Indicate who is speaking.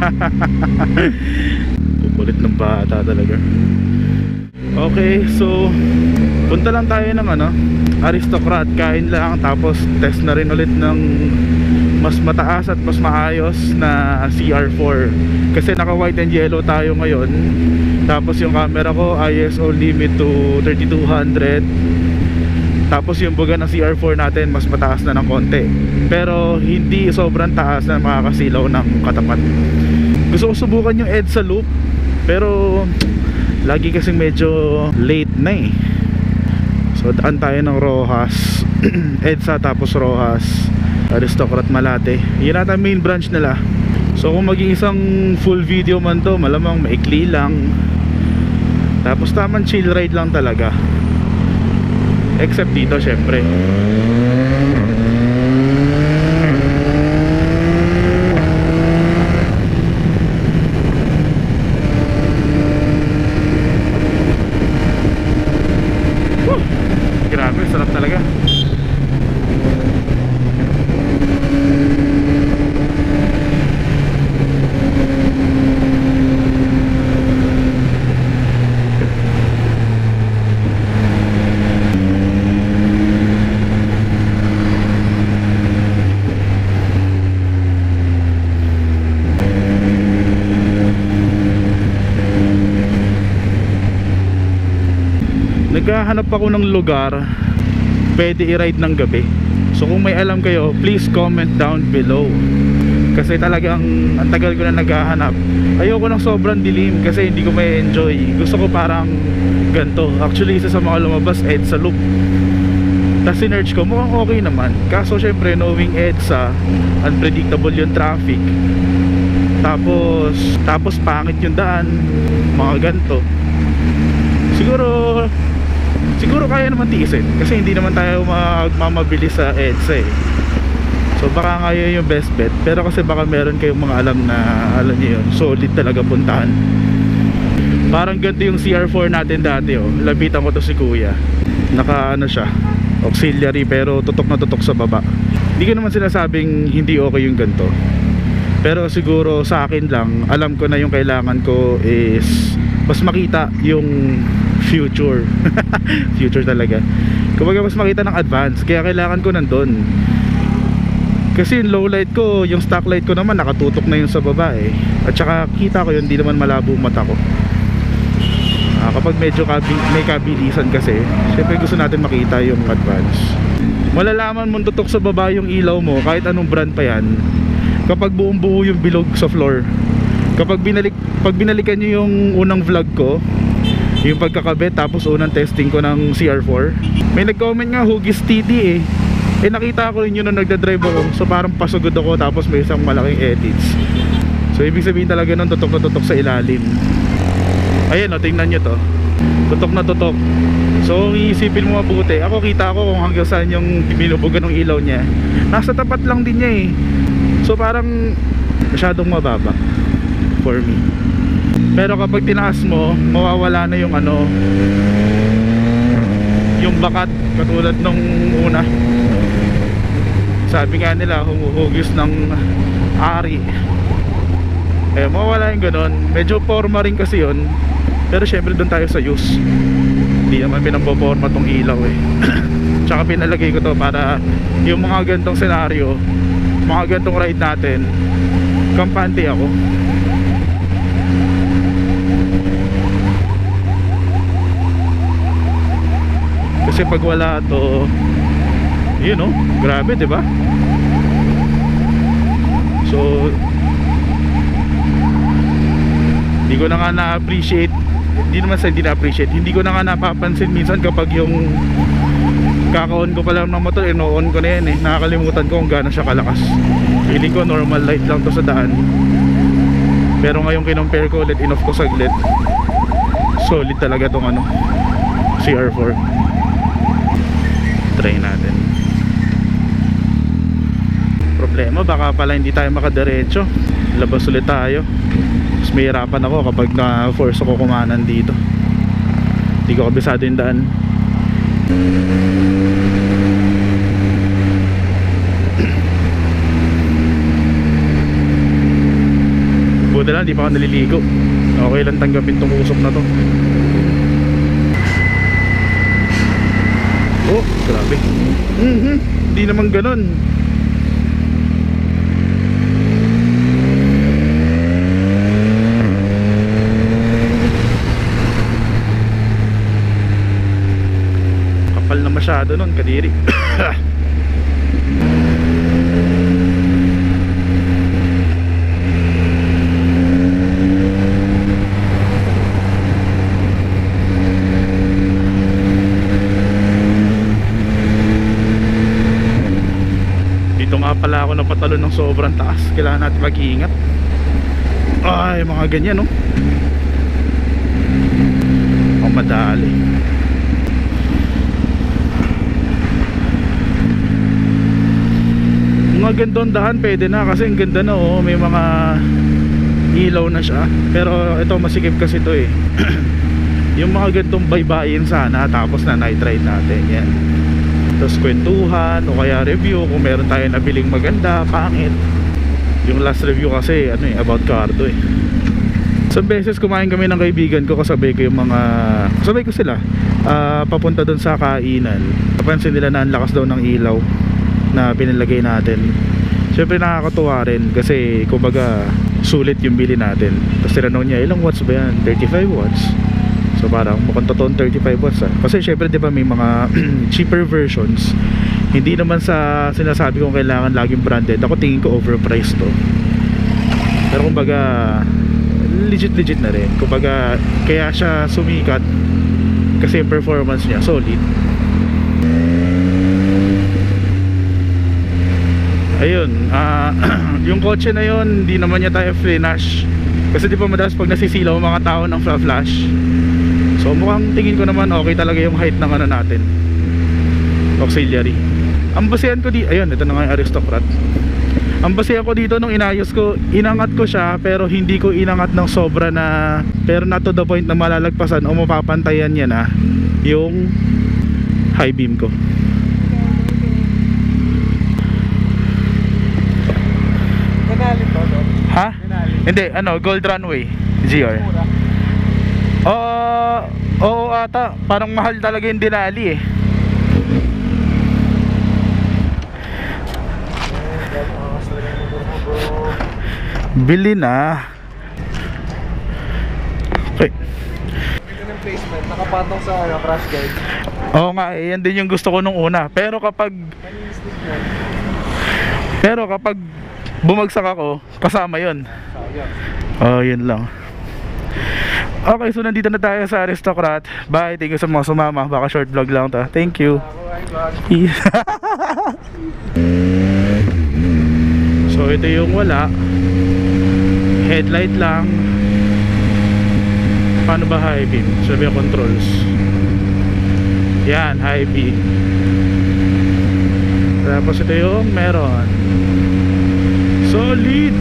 Speaker 1: Kukulit ng bata talaga. Okay, so punta lang tayo ng ano, aristocrat, kain lang tapos test na rin ulit ng mas mataas at mas maayos na CR4 kasi naka white and yellow tayo ngayon. Tapos yung camera ko ISO limit to 3200 tapos yung buga ng CR4 natin mas mataas na ng konti. Pero hindi sobrang taas na makakasilaw ng katapat. Gusto ko subukan yung EDSA loop pero lagi kasing medyo late na eh. So daan tayo ng Rojas. EDSA tapos Rojas. Aristocrat Malate. Yun ata main branch nila. So kung maging isang full video man to malamang maikli lang. Tapos tamang chill ride lang talaga except dito syempre Whew! grabe sarap talaga naghahanap ako ng lugar pwede i-ride ng gabi. So kung may alam kayo please comment down below. Kasi talagang ang tagal ko na naghahanap. Ayoko ng sobrang dilim kasi hindi ko may enjoy gusto ko parang ganto actually isa sa mga lumabas EDSA loop. Tapos sinerch ko mukhang okay naman. Kaso syempre knowing EDSA unpredictable yung traffic. Tapos tapos pangit yung daan. Mga ganto siguro siguro kaya naman tiisin kasi hindi naman tayo magmamabili sa EDSA eh. So baka nga yun yung best bet. Pero kasi baka meron kayong mga alam na alam niyo yun solid talaga puntahan. Parang ganito yung CR4 natin dati oh. Lapitan ko to si kuya. Naka ano siya auxiliary pero tutok na tutok sa baba. Hindi ko naman sinasabing hindi okay yung ganito. Pero siguro sa akin lang alam ko na yung kailangan ko is mas makita yung future. Future talaga. Kumbaga mas makita ng advance. Kaya kailangan ko nandun. Kasi yung low light ko yung stock light ko naman nakatutok na yun sa baba eh. At saka kita ko yun hindi naman malabo mata ko. Ah, kapag medyo kabi, may kabilisan kasi syempre gusto natin makita yung advance. Malalaman mo tutok sa baba yung ilaw mo kahit anong brand pa yan kapag buong buo yung bilog sa floor kapag binalik pag binalikan nyo yung unang vlog ko yung pagkakabit tapos unang testing ko ng CR4 may nag-comment nga hugis TD eh. Eh nakita ko rin yun nung nagda-drive ako. So parang pasugod ako tapos may isang malaking edits. So ibig sabihin talaga nun tutok na tutok sa ilalim. Ayan o tingnan nyo to. Tutok na tutok. So iisipin mo mabuti ako kita ko kung hanggang saan yung binubugan ng ilaw niya. Nasa tapat lang din niya eh. So parang masyadong mababa for me pero kapag tinaas mo mawawala na yung ano yung bakat katulad nung una. Sabi nga nila humuhugis ng ari. Eh mawawala yung ganon medyo forma rin kasi yun. Pero syempre doon tayo sa use. Hindi naman pinampoforma tong ilaw eh. Tsaka pinalagay ko to para yung mga gantong senaryo mga gantong ride natin kampante ako kasi pag wala to yun oh grabe 'di ba? So hindi ko na nga na-appreciate hindi naman sa hindi na-appreciate hindi ko na nga napapansin minsan kapag yung kaka-on ko pa lang ng motor ino-on ko na yan eh. Nakakalimutan ko kung gaano siya kalakas. Feeling ko normal light lang to sa daan. Pero ngayon kinompare ko ulit in-off ko saglit. Solid talaga tong ano CR4 try natin. Problema baka pala hindi tayo makadiretso. Labas ulit tayo. Mas may hirapan ako kapag na force ako kumanan dito. Hindi ko kabisado yung daan. Lang, di pa ako naliligo. Okay lang tanggapin tong usok na to. Oh, grabe. Mhm. Hindi naman ganun. Kapal na masyado nun, kadiri. Dito nga pala ako napatalo ng sobrang taas. Kailangan natin mag-iingat. Ay, mga ganyan, no? Ang madali. Mga gandong dahan pwede na kasi ang ganda na oh, may mga ilaw na siya. Pero ito masikip kasi to eh. yung mga gantong baybayin sana tapos na night ride natin. Yan. Tapos kwentuhan o kaya review kung meron tayo nabiling maganda, pangit. Yung last review kasi ano eh, about Cardo eh. Isang beses kumain kami ng kaibigan ko kasabay ko yung mga kasabay ko sila ah, papunta doon sa kainan. Napansin nila na ang lakas daw ng ilaw na pinilagay natin. Siyempre nakakatuwa rin kasi kumbaga sulit yung bili natin. Tapos tinanong niya ilang watts ba yan? 35 watts. So parang mukhang totoong 35 watts ah. Kasi syempre 'di ba may mga cheaper versions. Hindi naman sa sinasabi kong kailangan laging branded. Ako tingin ko overpriced to. Pero kumbaga legit legit na rin. Kumbaga kaya siya sumikat kasi performance niya solid. Ayun, ah yung kotse na yun, hindi naman niya tayo flash. Kasi di ba madalas pag nasisilaw mga tao ng flash. So mukhang tingin ko naman okay talaga yung height ng ano natin. Auxiliary. Ang basehan ko di, ayun, ito na nga yung aristocrat. Ang basehan ko dito nung inayos ko, inangat ko siya pero hindi ko inangat ng sobra na pero not to the point na malalagpasan o mapapantayan niya na yung high beam ko. Ha? Hindi, ano, Gold Runway GR.
Speaker 2: Mura.
Speaker 1: Oo, oo ata. Parang mahal talaga yung Denali eh. Bili na. Okay.
Speaker 2: Ng placement, nakapatong sa ano, crash guard.
Speaker 1: Oo nga, eh, yan din yung gusto ko nung una. Pero kapag pero kapag bumagsak ako, kasama 'yon.
Speaker 2: Sayang.
Speaker 1: Oh, yun lang. Okay, so nandito na tayo sa Aristocrat. Bye, thank you sa mga sumama. Baka short vlog lang to. Thank you. So ito yung wala headlight lang paano ba high beam sabi yung controls yan high beam tapos ito yung meron solid